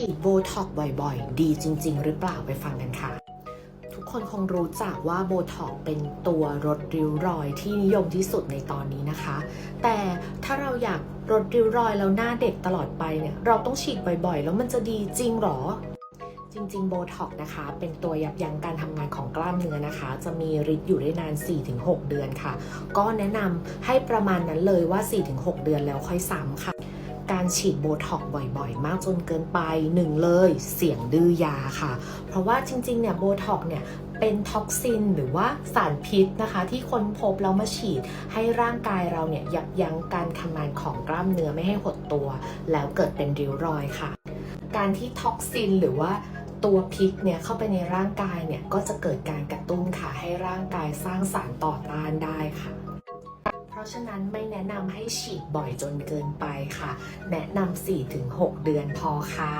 ฉีดโบท็อกบ่อยๆ ดีจริง ๆ หรือเปล่าไปฟังกันค่ะ ทุกคนคงรู้จักว่าโบท็อกเป็นตัวลดริ้วรอยที่นิยมที่สุดในตอนนี้นะคะ แต่ถ้าเราอยากลดริ้วรอยแล้วหน้าเด็กตลอดไปเนี่ย เราต้องฉีดบ่อยๆ แล้วมันจะดีจริงหรอจริงๆ โบท็อกนะคะ เป็นตัวยับยั้งการทำงานของกล้ามเนื้อนะคะ จะมีฤทธิ์อยู่ได้นาน 4-6 เดือนค่ะ ก็แนะนำให้ประมาณนั้นเลยว่า 4-6 เดือนแล้วค่อยซ้ำค่ะ การฉีดโบท็อกบ่อยๆ มากจนเกินไปหนึ่งเลยเสี่ยงดื้อยาค่ะ เพราะว่าจริงๆ เนี่ยโบท็อกเนี่ยเป็นท็อกซินหรือว่าสารพิษนะคะ ที่ค้นพบแล้วมาฉีดให้ร่างกายเราเนี่ยยับยั้งการทำงานของกล้ามเนื้อไม่ให้หดตัว แล้วเกิดเป็นริ้วรอยค่ะ การที่ท็อกซินหรือว่าตัวพิษเนี่ยเข้าไปในร่างกายเนี่ยก็จะเกิดการกระตุ้นค่ะให้ร่างกายสร้างสารต่อต้านได้ค่ะะฉะนั้นไม่แนะนำให้ฉีดบ่อยจนเกินไปค่ะ แนะนำ4-6 เดือนพอค่ะ